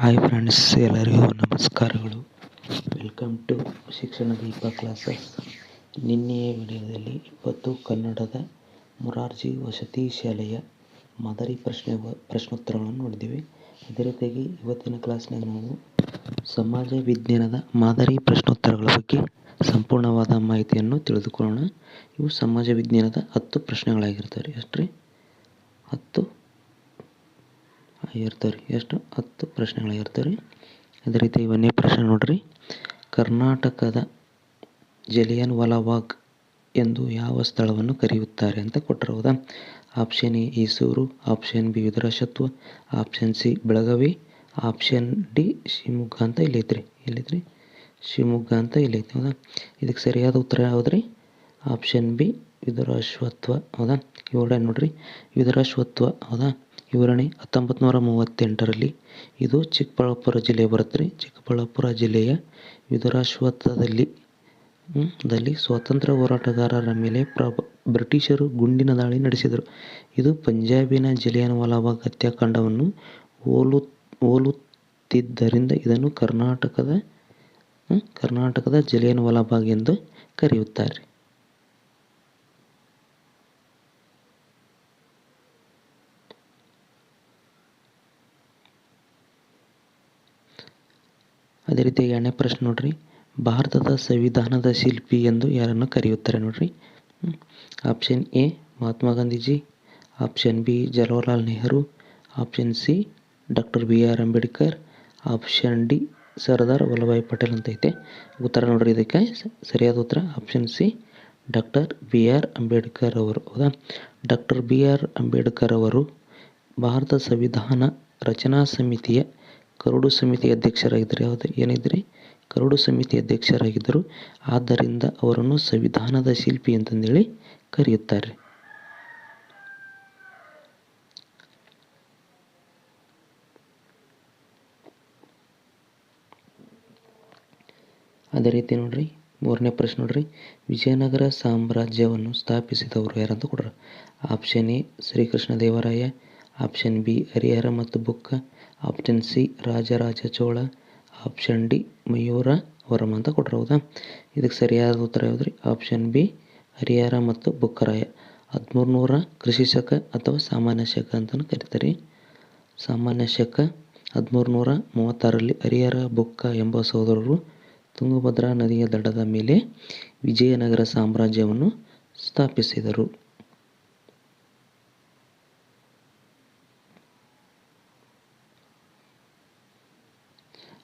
Hi friends ಎಲ್ಲರಿಗೂ ನಮಸ್ಕಾರಗಳು. Welcome to ಶಿಕ್ಷಣ ದೀಪ ಕ್ಲಾಸಸ್ ನಿನ್ನೆಯ ವಿಡಿಯೋದಲ್ಲಿ ಇಪ್ಪತ್ತು ಕನ್ನಡದ ಮುರಾರ್ಜಿ ವಸತಿ ಶಾಲೆಯ ಮಾದರಿ ಪ್ರಶ್ನೆ ಪ್ರಶ್ನೋತ್ತರಗಳನ್ನು ನೋಡಿದ್ದೀವಿ. ಅದೇ ರೀತಿಯಾಗಿ ಇವತ್ತಿನ ಕ್ಲಾಸ್ನಾಗ ನಾವು ಸಮಾಜ ವಿಜ್ಞಾನದ ಮಾದರಿ ಪ್ರಶ್ನೋತ್ತರಗಳ ಬಗ್ಗೆ ಸಂಪೂರ್ಣವಾದ ಮಾಹಿತಿಯನ್ನು ತಿಳಿದುಕೊಳ್ಳೋಣ. ಇವು ಸಮಾಜ ವಿಜ್ಞಾನದ ಹತ್ತು ಪ್ರಶ್ನೆಗಳಾಗಿರ್ತವೆ ರೀ ಹತ್ತು ಇರ್ತವೆ ರೀ ಎಷ್ಟು? ಹತ್ತು ಪ್ರಶ್ನೆಗಳಾಗಿರ್ತವೆ ರೀ ಅದೇ ರೀತಿ ಇವನ್ನೇ ಪ್ರಶ್ನೆ ನೋಡ್ರಿ. ಕರ್ನಾಟಕದ ಜಲಿಯನ್ ವಾಲಾಬಾಗ್ ಎಂದು ಯಾವ ಸ್ಥಳವನ್ನು ಕರೆಯುತ್ತಾರೆ ಅಂತ ಕೊಟ್ಟರೆ ಹೌದಾ option A, Isuru, option B, Vidurashwatha, option C, Belagavi, option D, Shivamogga ಅಂತ ಇಲ್ಲೈತ್ರಿ. ಎಲ್ಲಿದ್ರಿ? ಶಿವಮೊಗ್ಗ ಅಂತ ಇಲ್ಲೈತಿ ಹೌದಾ? ಇದಕ್ಕೆ ಸರಿಯಾದ ಉತ್ತರ ಯಾವುದ್ರಿ? ಆಪ್ಷನ್ ಬಿ ವಿದುರಾಶ್ವತ್ವ ಹೌದಾ? ಇವಡೆ ನೋಡ್ರಿ. ವಿದುರಾಶ್ವತ್ವ ಹೌದಾ? ವಿವರಣೆ ಹತ್ತೊಂಬತ್ತು ನೂರ ಮೂವತ್ತೆಂಟರಲ್ಲಿ ಇದು ಚಿಕ್ಕಬಳ್ಳಾಪುರ ಜಿಲ್ಲೆ ಬರುತ್ತೆ ರೀ ಚಿಕ್ಕಬಳ್ಳಾಪುರ ಜಿಲ್ಲೆಯ ವಿದುರಾಶ್ವತ್ಥದಲ್ಲಿ ದಲ್ಲಿ ಸ್ವಾತಂತ್ರ್ಯ ಹೋರಾಟಗಾರರ ಮೇಲೆ ಪ್ರಭ, ಬ್ರಿಟಿಷರು ಗುಂಡಿನ ದಾಳಿ ನಡೆಸಿದರು. ಇದು ಪಂಜಾಬಿನ ಜಲಿಯನ್ ವಾಲಾಬಾಗ್ ಹತ್ಯಾಕಾಂಡವನ್ನು ಹೋಲು, ಹೋಲುತ್ತಿದ್ದರಿಂದ ಇದನ್ನು ಕರ್ನಾಟಕದ ಕರ್ನಾಟಕದ ಜಲಿಯನ್ ವಾಲಾಬಾಗ್ ಎಂದು ಕರೆಯುತ್ತಾರೆ. ಅದೇ ರೀತಿ ಎರಡನೇ ಪ್ರಶ್ನೆ ನೋಡ್ರಿ. ಭಾರತದ ಸಂವಿಧಾನದ ಶಿಲ್ಪಿ ಎಂದು ಯಾರನ್ನು ಕರೆಯುತ್ತಾರೆ ನೋಡ್ರಿ? Option A, Mahatma Gandhiji. Option B, Jawaharlal Nehru. Option C, doctor B R Ambedkar. Option D, Sardar Vallabhbhai Patel ಅಂತ ಐತೆ. ಉತ್ತರ ನೋಡ್ರಿ ಇದಕ್ಕೆ. ಸರಿಯಾದ ಉತ್ತರ. Option C, doctor B R Ambedkar ಅವರು. ಹೌದಾ? ಡಾಕ್ಟರ್ ಬಿ ಆರ್ ಅಂಬೇಡ್ಕರ್ ಅವರು ಭಾರತ ಸಂವಿಧಾನ ರಚನಾ ಸಮಿತಿಯ ಕರಡು ಸಮಿತಿ ಅಧ್ಯಕ್ಷರಾಗಿದ್ದರು ಯಾವುದು? ಏನಿದ್ರಿ? ಕರಡು ಸಮಿತಿ ಅಧ್ಯಕ್ಷರಾಗಿದ್ದರು. ಆದ್ದರಿಂದ ಅವರನ್ನು ಸಂವಿಧಾನದ ಶಿಲ್ಪಿ ಅಂತಂದೇಳಿ ಕರೆಯುತ್ತಾರೆ. ಅದೇ ರೀತಿ ನೋಡ್ರಿ, ಮೂರನೇ ಪ್ರಶ್ನೆ ನೋಡ್ರಿ. ವಿಜಯನಗರ ಸಾಮ್ರಾಜ್ಯವನ್ನು ಸ್ಥಾಪಿಸಿದವರು ಯಾರಂತ ಕೊಡ್ರ. Option A Srikrishna Devaraya option B Harihara ಮತ್ತು Bukka. Option C Rajaraja Chola. Option D Mayura Varma ಅಂತ ಕೊಟ್ಟರು ಹೌದಾ ಇದಕ್ಕೆ ಸರಿಯಾದ ಉತ್ತರ ಯಾವುದ್ರಿ? ಆಪ್ಷನ್ ಬಿ ಹರಿಹರ ಮತ್ತು ಬುಕ್ಕರಾಯ. ಹದಿಮೂರು ನೂರ ಕೃಷಿ ಶಕ ಅಥವಾ ಸಾಮಾನ್ಯ ಶಕ ಅಂತಲೂ ಕರಿತಾರೆ. ಸಾಮಾನ್ಯ ಶಕ ಹದಿಮೂರು ನೂರ ಮೂವತ್ತಾರರಲ್ಲಿ ಹರಿಹರ ಬುಕ್ಕ ಎಂಬ ಸಹೋದರರು ತುಂಗಭದ್ರಾ ನದಿಯ ದಡದ ಮೇಲೆ ವಿಜಯನಗರ ಸಾಮ್ರಾಜ್ಯವನ್ನು ಸ್ಥಾಪಿಸಿದರು.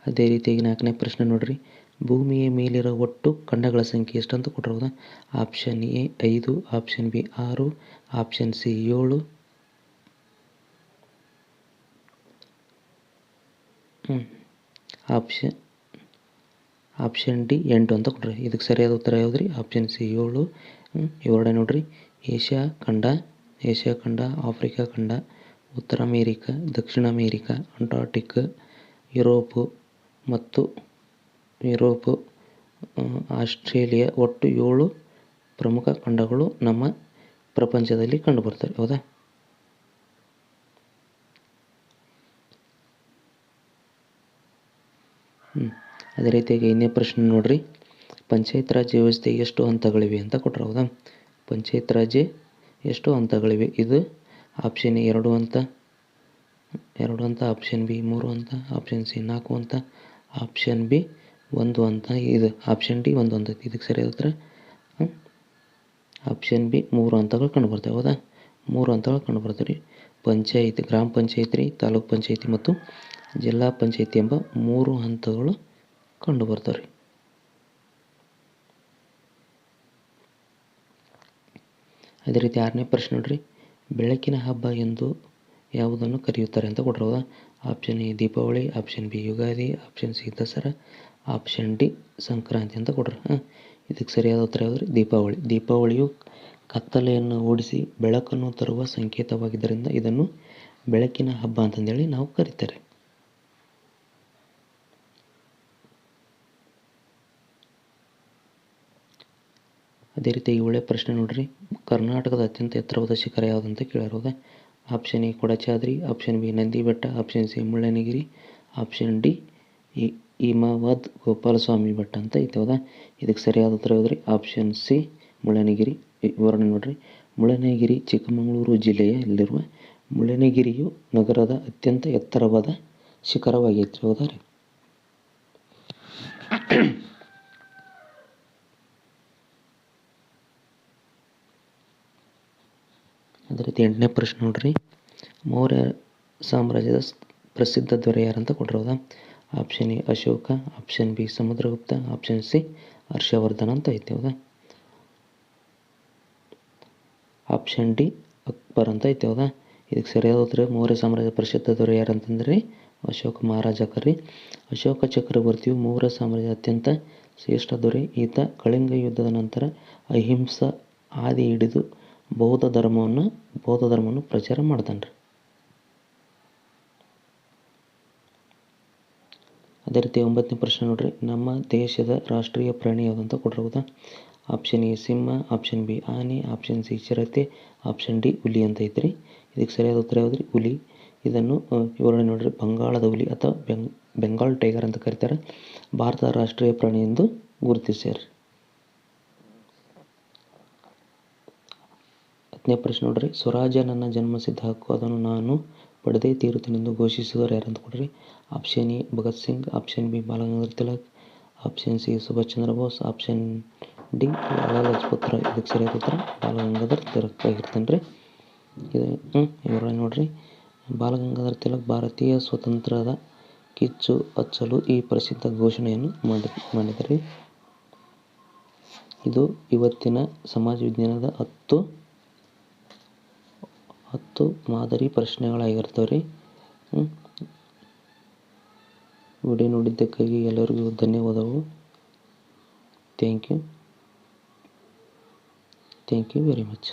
ಅದೇ ರೀತಿಯಾಗಿ ನಾಲ್ಕನೇ ಪ್ರಶ್ನೆ ನೋಡ್ರಿ. ಭೂಮಿಯ ಮೇಲಿರೋ ಒಟ್ಟು ಖಂಡಗಳ ಸಂಖ್ಯೆ ಎಷ್ಟಂತ ಕೊಟ್ಟಿರೋದ? ಆಪ್ಷನ್ ಎ ಐದು ಆಪ್ಷನ್ ಬಿ ಆರು ಆಪ್ಷನ್ ಸಿ ಏಳು. ಆಪ್ಷನ್ ಆಪ್ಷನ್ ಡಿ ಎಂಟು ಅಂತ ಕೊಟ್ರಿ. ಇದಕ್ಕೆ ಸರಿಯಾದ ಉತ್ತರ ಯಾವುದ್ರಿ? ಆಪ್ಷನ್ ಸಿ ಏಳು. ಎರಡೇ ನೋಡ್ರಿ. ಏಷ್ಯಾ ಖಂಡ ಏಷ್ಯಾ ಖಂಡ, ಆಫ್ರಿಕಾ ಖಂಡ, ಉತ್ತರ ಅಮೇರಿಕಾ, ದಕ್ಷಿಣ ಅಮೇರಿಕಾ, ಅಂಟಾರ್ಟಿಕ್, ಯುರೋಪು ಮತ್ತು ಯುರೋಪು ಆಸ್ಟ್ರೇಲಿಯಾ ಒಟ್ಟು ಏಳು ಪ್ರಮುಖ ಖಂಡಗಳು ನಮ್ಮ ಪ್ರಪಂಚದಲ್ಲಿ ಕಂಡುಬರ್ತವೆ ಹೌದಾ? ಹ್ಞೂ ಅದೇ ರೀತಿಯಾಗಿ ಇನ್ನೇ ಪ್ರಶ್ನೆ ನೋಡ್ರಿ. ಪಂಚಾಯತ್ ರಾಜ್ ವ್ಯವಸ್ಥೆ ಎಷ್ಟು ಹಂತಗಳಿವೆ ಅಂತ ಕೊಟ್ರ, ಹೌದಾ? ಪಂಚಾಯತ್ ರಾಜ್ ಎಷ್ಟು ಹಂತಗಳಿವೆ? ಇದು ಆಪ್ಷನ್ ಎರಡು ಅಂತ ಎರಡು ಅಂತ, ಆಪ್ಷನ್ ಬಿ ಮೂರು ಅಂತ, ಆಪ್ಷನ್ ಸಿ ನಾಲ್ಕು ಹಂತ ಆಪ್ಷನ್ ಬಿ ಒಂದು ಅಂತ. ಇದು ಆಪ್ಷನ್ ಡಿ ಒಂದು ಅಂತ. ಇದಕ್ಕೆ ಸರಿ ಉತ್ತರ? ಆಪ್ಷನ್ ಬಿ ಮೂರು ಹಂತಗಳು ಕಂಡುಬರ್ತವೆ, ಹೌದಾ? ಮೂರು ಹಂತಗಳು ಕಂಡುಬರ್ತವೆ ರೀ. ಪಂಚಾಯಿತಿ, ಗ್ರಾಮ ಪಂಚಾಯತ್ ರೀ, ತಾಲೂಕು ಪಂಚಾಯತಿ ಮತ್ತು ಜಿಲ್ಲಾ ಪಂಚಾಯತಿ ಎಂಬ ಮೂರು ಹಂತಗಳು ಕಂಡುಬರ್ತವೆ ರೀ. ಅದೇ ರೀತಿ ಆರನೇ ಪ್ರಶ್ನೆ ನೋಡ್ರಿ. ಬೆಳಕಿನ ಹಬ್ಬ ಎಂದು ಯಾವುದನ್ನು ಕರೆಯುತ್ತಾರೆ ಅಂತ ಕೊಟ್ಟರು option A Deepavali option B Ugadi option C Dasara option D Sankranti ಅಂತ ಕೊಟ್ರು. ಇದಕ್ಕೆ ಸರಿಯಾದ ಉತ್ತರ ಯಾವುದ್ರಿ? ದೀಪಾವಳಿ ದೀಪಾವಳಿಯು ಕತ್ತಲೆಯನ್ನು ಓಡಿಸಿ ಬೆಳಕನ್ನು ತರುವ ಸಂಕೇತವಾಗಿದ್ದರಿಂದ ಇದನ್ನು ಬೆಳಕಿನ ಹಬ್ಬ ಅಂತಂದೇಳಿ ನಾವು ಕರಿತಾರೆ ಅದೇ ರೀತಿ ಈ ಒಳ್ಳೆಯ ಪ್ರಶ್ನೆ ನೋಡ್ರಿ. ಕರ್ನಾಟಕದ ಅತ್ಯಂತ ಎತ್ತರವಾದ ಶಿಖರ ಯಾವುದಂತ ಕೇಳಿರೋದೆ. Option A Kodachadri option B Nandi Betta option C Mullayanagiri option D E Himavad Gopalaswamy Betta ಅಂತ ಐತೆ ಹೌದಾ ಇದಕ್ಕೆ ಸರಿಯಾದ ಉತ್ತರ ಯಾವುದ್ರಿ ಆಪ್ಷನ್ ಸಿ ಮುಳ್ಳನಗಿರಿ ವಿವರಣೆ ನೋಡ್ರಿ. ಮುಳ್ಳನಗಿರಿ ಚಿಕ್ಕಮಗಳೂರು ಜಿಲ್ಲೆಯಲ್ಲಿರುವ ಮುಳ್ಳನಗಿರಿಯು ನಗರದ ಅತ್ಯಂತ ಎತ್ತರವಾದ ಶಿಖರವಾಗೈತ್ರಿ ಹೌದಾ ರೀ. ಅದೇ ರೀತಿ ಎಂಟನೇ ಪ್ರಶ್ನೆ ನೋಡ್ರಿ. ಮೌರ್ಯ ಸಾಮ್ರಾಜ್ಯದ ಪ್ರಸಿದ್ಧ ದೊರೆ ಯಾರಂತ ಕೊಟ್ಟಿರೋದ? Option A Ashoka option B Samudragupta option C Harshavardhan ಅಂತ ಐತೆ ಹೌದಾ? ಆಪ್ಷನ್ ಡಿ ಅಕ್ಬರ್ ಅಂತ ಐತೆ ಹೌದಾ? ಇದಕ್ಕೆ ಸರಿಯಾದ ಉತ್ತರ ಮೌರ್ಯ ಸಾಮ್ರಾಜ್ಯದ ಪ್ರಸಿದ್ಧ ದೊರೆ ಯಾರಂತಂದ್ರೆ ಅಶೋಕ ಮಹಾರಾಜ ಕರ್ರಿ ಅಶೋಕ ಚಕ್ರವರ್ತಿಯು ಮೌರ್ಯ ಸಾಮ್ರಾಜ್ಯದ ಅತ್ಯಂತ ಶ್ರೇಷ್ಠ ದೊರೆ. ಈತ ಕಳಿಂಗ ಯುದ್ಧದ ನಂತರ ಅಹಿಂಸಾ ಹಾದಿ ಹಿಡಿದು ಬೌದ್ಧ ಧರ್ಮವನ್ನು ಬೌದ್ಧ ಧರ್ಮವನ್ನು ಪ್ರಚಾರ ಮಾಡ್ತಾನ್ರಿ. ಅದೇ ರೀತಿ ಒಂಬತ್ತನೇ ಪ್ರಶ್ನೆ ನೋಡ್ರಿ. ನಮ್ಮ ದೇಶದ ರಾಷ್ಟ್ರೀಯ ಪ್ರಾಣಿ ಯಾವುದು ಅಂತ ಆಪ್ಷನ್ ಎ ಸಿಂಹ ಆಪ್ಷನ್ ಬಿ ಆನೆ ಆಪ್ಷನ್ ಸಿ ಚಿರತೆ ಆಪ್ಷನ್ ಡಿ ಹುಲಿ ಅಂತ ಐತ್ರಿ. ಇದಕ್ಕೆ ಸರಿಯಾದ ಉತ್ತರ ಯಾವುದ್ರಿ? ಹುಲಿ. ಇದನ್ನು ವಿವರಣೆ ನೋಡ್ರಿ. ಬಂಗಾಳದ ಹುಲಿ ಅಥವಾ ಬೆಂಗ್, ಬೆಂಗಾಲ್ ಟೈಗರ್ ಅಂತ ಕರೀತಾರೆ. ಭಾರತದ ರಾಷ್ಟ್ರೀಯ ಪ್ರಾಣಿ ಎಂದು ಗುರುತಿಸ್ಯಾರ. ಹತ್ತನೇ ಪ್ರಶ್ನೆ ನೋಡ್ರಿ. ಸ್ವರಾಜ್ಯ ನನ್ನ ಜನ್ಮಸಿದ್ಧ ಹಕ್ಕು. ಅದನ್ನು ನಾನು ಪಡೆದೇ ತೀರುತ್ತೇನೆಂದು ಘೋಷಿಸಿದವರು ಯಾರಂತ ಕೊಡ್ರಿ. Option A, Bhagat Singh. Option B, Balagangadhar Tilak. Option C, Subhash Chandra Bose. Option D, Lala Lajpat Rai. ಇದಕ್ಕೆ ಸರಿಯಾದ ಉತ್ತರ, ಬಾಲಗಂಗಾಧರ್ ತಿಲಕ್ ಆಗಿರ್ತಾನೆ ರೀ. ಇದು ಹ್ಞೂ ಇವರ ನೋಡ್ರಿ. ಬಾಲಗಂಗಾಧರ ತಿಲಕ್ ಭಾರತೀಯ ಸ್ವತಂತ್ರದ ಕಿಚ್ಚು ಹಚ್ಚಲು ಈ ಪ್ರಸಿದ್ಧ ಘೋಷಣೆಯನ್ನು ಮಾಡಿ, ಮಾಡಿದ್ರಿ. ಇದು, ಇವತ್ತಿನ ಸಮಾಜ ವಿಜ್ಞಾನದ ಹತ್ತು ಹತ್ತು ಮಾದರಿ ಪ್ರಶ್ನೆಗಳಾಗಿರ್ತವೆ ರೀ. ವಿಡಿಯೋ ನೋಡಿದ್ದಕ್ಕಾಗಿ ಎಲ್ಲರಿಗೂ ಧನ್ಯವಾದಗಳು. Thank you thank you very much